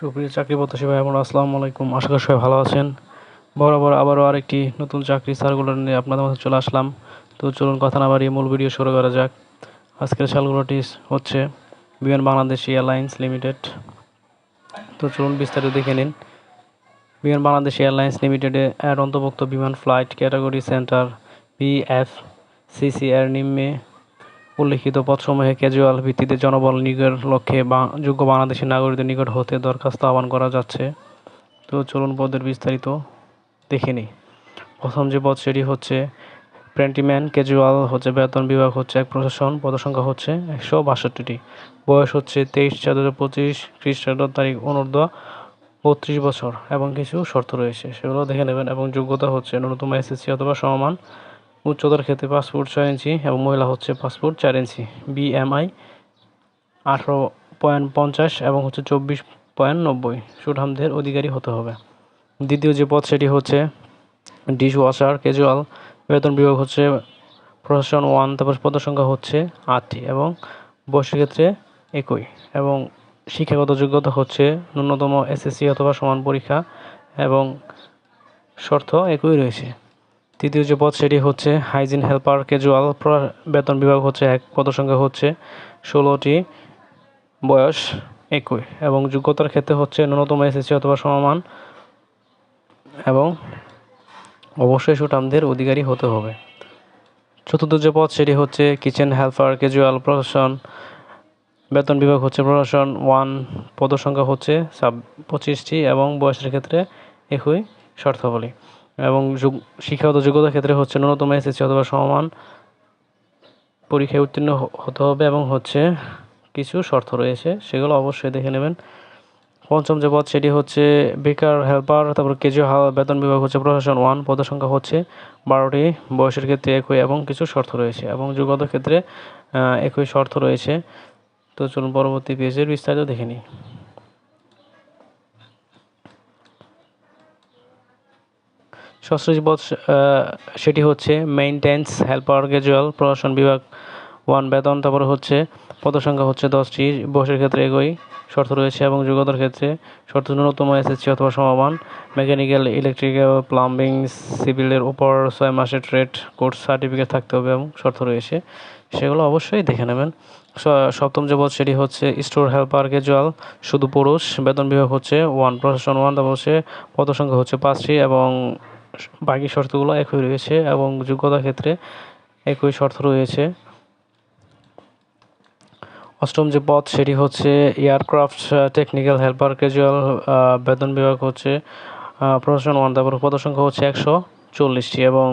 সুপ্রিয় চাকরি প্রত্যাশী ভাই বোন, আসসালামু আলাইকুম। আশা করি সবাই ভালো আছেন। বরাবর আবারও আরেকটি নতুন চাকরি সার্কুলার নিয়ে আপনাদের মধ্যে চলে আসলাম। তো চলুন কথা না বাড়িয়ে মূল ভিডিও শুরু করা যাক। আজকের সার্কুলারটি হচ্ছে বিমান বাংলাদেশ এয়ারলাইন্স লিমিটেড। তো চলুন বিস্তারিত দেখে নিন। বিমান বাংলাদেশ এয়ারলাইন্স লিমিটেডে এর অন্তর্ভুক্ত Biman flight category centre, BF, CCR নিম্নে উল্লিখিত পদসমূহে ক্যাজুয়াল ভিত্তিতে জনবল নিয়োগের লক্ষ্যে যোগ্য বাংলাদেশি নাগরিকদের নিকট হতে দরখাস্ত আহ্বান করা যাচ্ছে। তো চলুন পদের বিস্তারিত দেখে নিই। প্রথম যে পদ সেটি হচ্ছে প্রেন্টিম্যান ক্যাজুয়াল হচ্ছে বেতন বিভাগ হচ্ছে এক প্রশাসন, পদসংখ্যা হচ্ছে একশো বাষট্টিটি। বয়স হচ্ছে তেইশ চার দু হাজার পঁচিশ খ্রিস্টাব্দ তারিখ অনূর্ধ্ব বত্রিশ বছর এবং কিছু শর্ত রয়েছে। সেগুলো দেখে নেবেন এবং যোগ্যতা হচ্ছে ন্যূনতম এসএসসি অথবা সমান উচ্চতার ক্ষেত্রে পাসপোর্ট ছয় ইঞ্চি এবং মহিলা হচ্ছে পাসপোর্ট চার ইঞ্চি। বিএমআই আঠারো পয়েন্ট পঞ্চাশ এবং হচ্ছে চব্বিশ পয়েন্ট নব্বই। সুঠামদের অধিকারী হতে হবে। দ্বিতীয় যে পদ, সেটি হচ্ছে ডিশ ওয়াশার ক্যাজুয়াল। বেতন বিভাগ হচ্ছে প্রশাসন ওয়ান, তারপর পদের সংখ্যা হচ্ছে আটটি এবং বয়সের ক্ষেত্রে একই এবং শিক্ষাগত যোগ্যতা হচ্ছে ন্যূনতম এসএসসি অথবা সমান পরীক্ষা এবং শর্ত একই রয়েছে। তৃতীয় যে পদ সেটি হচ্ছে হাইজিন হেল্পার ক্যাজুয়াল বেতন বিভাগ হচ্ছে এক পদের সংখ্যা হচ্ছে ষোলোটি, বয়স একই এবং যোগ্যতার ক্ষেত্রে হচ্ছে ন্যূনতম এসএসসি অথবা সমমান এবং অবশ্যই সুটামদের অধিকারী হতে হবে। চতুর্থ যে পদ সেটি হচ্ছে কিচেন হেল্পার ক্যাজুয়াল প্রশাসন বেতন বিভাগ হচ্ছে প্রশাসন ওয়ান পদ সংখ্যা হচ্ছে সাব পঁচিশটি এবং বয়সের ক্ষেত্রে একই শর্তাবলী। এবং যোগ- শিক্ষাগত যোগ্যতার ক্ষেত্রে হচ্ছে ন্যূনতম এসএসসি অথবা সমান পরীক্ষায় উত্তীর্ণ হতে হবে এবং হচ্ছে কিছু শর্ত রয়েছে, সেগুলো অবশ্যই দেখে নেবেন। পঞ্চম যে পদ, সেটি হচ্ছে বেকার হেল্পার, তারপর কেজুয়াল বেতন বিভাগ হচ্ছে প্রশাসন ওয়ান, পদের সংখ্যা হচ্ছে বারোটি, বয়সের ক্ষেত্রে একই এবং কিছু শর্ত রয়েছে এবং যোগ্যতার ক্ষেত্রে একই শর্ত রয়েছে। তো চলুন পরবর্তী পেজের বিস্তারিত দেখে নিই। ষষ্ঠ যে পদ সেটি হচ্ছে মেইনটেন্স হেল্পার গ্যাজুয়াল প্রশাসন বিভাগ ওয়ান বেতন তারপরে হচ্ছে, পদসংখ্যা হচ্ছে দশটি, বয়সের ক্ষেত্রে একই। শর্ত রয়েছে এবং যোগ্যতার ক্ষেত্রে শর্ত ন্যূনতম এসএসসি অথবা সমমান, মেকানিক্যাল, ইলেকট্রিক্যাল, প্লাম্বিং, সিভিলের উপর ছয় মাসের ট্রেড কোর্স সার্টিফিকেট থাকতে হবে এবং শর্ত রয়েছে। সেগুলো অবশ্যই দেখে নেবেন। সপ্তম যে পদ সেটি হচ্ছে স্টোর হেল্পার ক্যাজুয়াল শুধু পুরুষ, বেতন বিভাগ হচ্ছে ওয়ান, প্রশাসন ওয়ান, তারপর হচ্ছে পদসংখ্যা হচ্ছে পাঁচটি এবং বাকি শর্তগুলো একই রয়েছে এবং যোগ্যতার ক্ষেত্রে একই শর্ত রয়েছে। অষ্টম যে পথ সেটি হচ্ছে এয়ারক্রাফট টেকনিক্যাল হেল্পার ক্যাজুয়াল বেতন বিভাগ হচ্ছে প্রশাসন ওয়ান, তারপর পদসংখ্যা হচ্ছে একশো চল্লিশটি এবং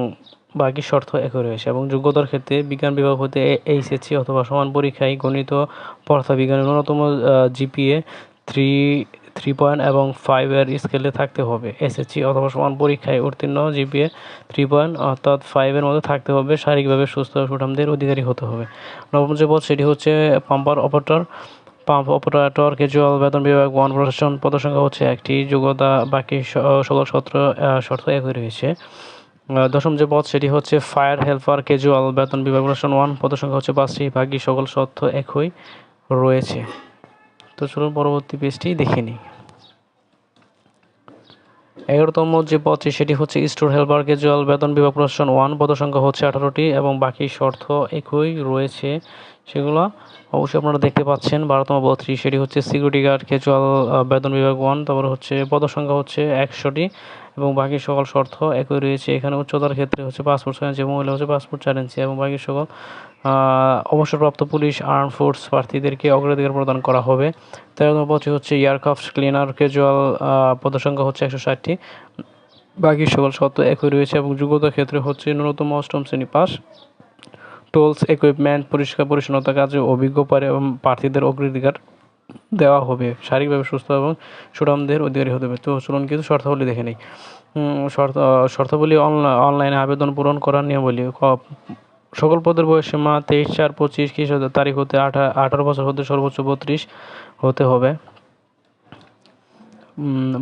বাকি শর্ত একই রয়েছে এবং যোগ্যতার ক্ষেত্রে বিজ্ঞান বিভাগ হতে এইচএসসি অথবা সমান পরীক্ষায় গণিত, পদার্থবিজ্ঞানের ন্যূনতম জিপিএ থ্রি থ্রি পয়েন্ট এবং ফাইভের স্কেলে থাকতে হবে। এসএসসি অথবা সমান পরীক্ষায় উত্তীর্ণ জিপিএ থ্রি পয়েন্ট অর্থাৎ ফাইভের মধ্যে থাকতে হবে। শারীরিকভাবে সুস্থ সুঠামদের অধিকারী হতে হবে। নবম যে পদ সেটি হচ্ছে pumper operator pump operator casual বেতন বিভাগ ওয়ান প্রশাসন পদসংখ্যা হচ্ছে একটি। যোগ্যতা বাকি সকল আহ, শর্ত একই রয়েছে। দশম যে পদ সেটি হচ্ছে ফায়ার হেল্পার ক্যাজুয়াল বেতন বিভাগ প্রশাসন ওয়ান পদসংখ্যা হচ্ছে পাঁচটি। বাকি সকল শর্ত একই রয়েছে। তো চলুন পরবর্তী পেজটি দেখে নিই। এগারোতম যে পদটি, সেটি হচ্ছে স্টোর হেল্পার কেজুয়াল বেতন বিভাগ প্রশাসন ওয়ান, পদসংখ্যা হচ্ছে আঠারোটি এবং বাকি শর্ত একই রয়েছে সেগুলো অবশ্যই আপনারা দেখতে পাচ্ছেন। বারোতম পদটি, সেটি হচ্ছে সিকিউরিটি গার্ড কেজুয়াল বেতন বিভাগ ওয়ান, তারপর হচ্ছে পদসংখ্যা হচ্ছে একশোটি এবং বাকি সকল শর্ত একই রয়েছে। এখানে উচ্চতার ক্ষেত্রে হচ্ছে পাসপোর্ট ছয় ইঞ্চি মহিলা হচ্ছে পাসপোর্ট ইঞ্চি এবং বাকি সকল অবসরপ্রাপ্ত পুলিশ, আর্ম ফোর্স প্রার্থীদেরকে অগ্রাধিকার প্রদান করা হবে। তেরোতম পদটি হচ্ছে এয়ারক্রাফট ক্লিনার, ক্যাজুয়াল পদসংখ্যা হচ্ছে একশো ষাটটি। বাকি সকল শর্ত একই রয়েছে এবং যোগ্যতার ক্ষেত্রে হচ্ছে ন্যূনতম অষ্টম শ্রেণি পাস। টোলস ইকুইপমেন্ট পরিষ্কার পরিচ্ছন্নতা কাজে অভিজ্ঞ পারে এবং প্রার্থীদের অগ্রাধিকার দেওয়া হবে। শারীরিকভাবে সুস্থ এবং সুঠামদের অধিকারী হতে হবে। তো চলুন কিছু শর্তাবলী দেখে নেই। শর্ত, শর্তাবলী অনলাইন আবেদন পূরণ করার নিয়মাবলী। ক- সকল পদের বয়সীমা তেইশ, চার, পঁচিশ খ্রিস্টাব্দ তারিখ হতে আঠা, আঠারো বছর হতে সর্বোচ্চ বত্রিশ হতে হবে।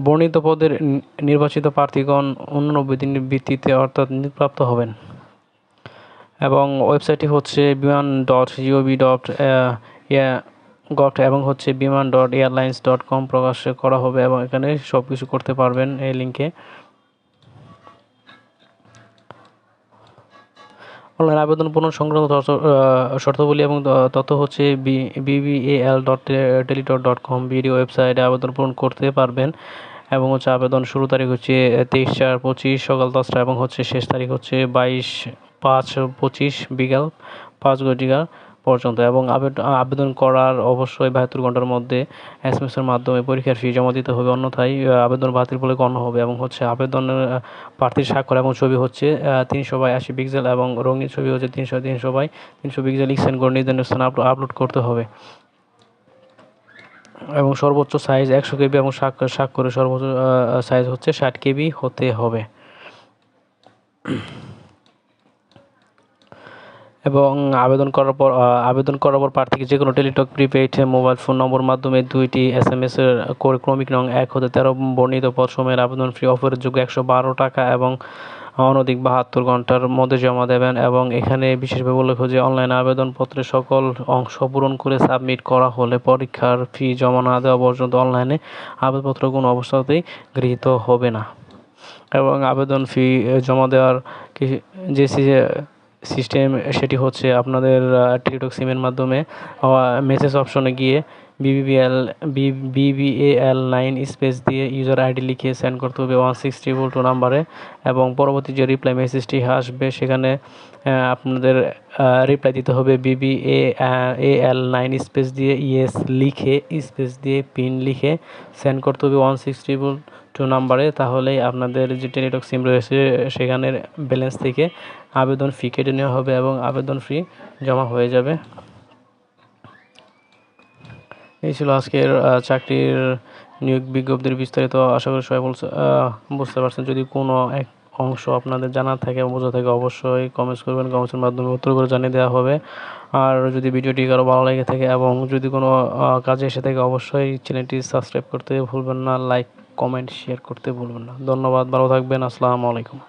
বর্ণিত পদের নির্বাচিত প্রার্থীগণ উননব্বই দিনের ভিত্তিতে অর্থাৎ নিয়োগপ্রাপ্ত হবেন। এবং ওয়েবসাইটটি হচ্ছে Biman dot gov dot goat এবং হচ্ছে Biman dot airlines dot com প্রকাশ করা হবে এবং এখানে সব কিছু করতে পারবেন এই লিঙ্কে অনলাইন আবেদন পূরণ সংক্রান্ত শর্তাবলী এবং তথ্য হচ্ছে BBL dot Teletalk dot com BD ওয়েবসাইটে আবেদন পূরণ করতে পারবেন এবং হচ্ছে আবেদন শুরু তারিখ হচ্ছে তেইশ চার পঁচিশ, সকাল দশটা এবং হচ্ছে শেষ তারিখ হচ্ছে বাইশ পাঁচ পঁচিশ বিকাল পাঁচ ঘটিকা পর্যন্ত এবং আবেদ- আবেদন করার অবশ্যই বাহাত্তর ঘণ্টার মধ্যে এস এম এর মাধ্যমে পরীক্ষার ফি জমা দিতে হবে। অন্যথায় আবেদন বাতিল বলে গণ্য হবে এবং হচ্ছে আবেদনের প্রার্থীর স্বাক্ষর এবং ছবি হচ্ছে তিনশো বাই আশি পিক্সেল এবং রঙিন ছবি হচ্ছে তিনশো তিনশো বাই তিনশো পিক্সেল স্ক্যান করে নির্ধারিত স্থানে আপলো- আপলোড করতে হবে। এবং সর্বোচ্চ সাইজ একশো কেবি এবং স্বাক্ষর স্বাক্ষরের সর্বোচ্চ সাইজ হচ্ছে ষাট কেবি হতে হবে। এবং আবেদন করার পর আবেদন করার পর প্রার্থীকে যে কোনো Teletalk, prepaid mobile phone number মাধ্যমে দুইটি এস এম এস এর করে ক্রমিক নং এক হতে তেরো বর্ণিত পদ সময়ের আবেদন ফি অফারের যোগ্য একশো বারো টাকা এবং অনধিক বাহাত্তর ঘণ্টার মধ্যে জমা দেবেন এবং এখানে বিশেষভাবে উল্লেখ যে অনলাইন আবেদনপত্রের সকল অংশ পূরণ করে সাবমিট করা হলে পরীক্ষার ফি জমা না দেওয়া পর্যন্ত অনলাইনে আবেদনপত্র কোনো অবস্থাতেই গৃহীত হবে না। এবং আবেদন ফি জমা দেওয়ার যে সিস্টেম সেটি হচ্ছে আপনাদের টিকটক সিমের মাধ্যমে মেসেজ অপশনে গিয়ে বিবিএল বিবিএল নাইন স্পেস দিয়ে ইউজার আইডি লিখে সেন্ড করতে হবে ওয়ান সিক্স ট্রিপল টু নাম্বারে এবং পরবর্তী যে রিপ্লাই মেসেজটি আসবে সেখানে আপনাদের রিপ্লাই দিতে হবে BBA A L nine space দিয়ে ইএস লিখে স্পেস দিয়ে পিন লিখে সেন্ড করতে হবে ওয়ান সিক্স ট্রিপল টু নাম্বারে তাহলেই আপনাদের যে টেলিটক সিম রয়েছে সেখানের ব্যালেন্স থেকে আবেদন ফি কেটে নেওয়া হবে এবং আবেদন ফি জমা হয়ে যাবে। এই ছিল আজকের চাকরির নিয়োগ বিজ্ঞপ্তির বিস্তারিত। আশা করি সবাই বলছে বুঝতে পারছেন। যদি কোনো এক অংশ আপনাদের জানা থাকে বোঝা থাকে, অবশ্যই কমেন্টস করবেন। কমেন্টসের মাধ্যমে উত্তর করে জানিয়ে দেওয়া হবে। আর যদি ভিডিওটি কারও ভালো লেগে থাকে এবং যদি কোনো কাজে এসে থাকে, অবশ্যই চ্যানেলটি সাবস্ক্রাইব করতে ভুলবেন না লাইক কমেন্ট শেয়ার করতে ভুলবেন না। ধন্যবাদ, ভালো থাকবেন। আসসালামু আলাইকুম।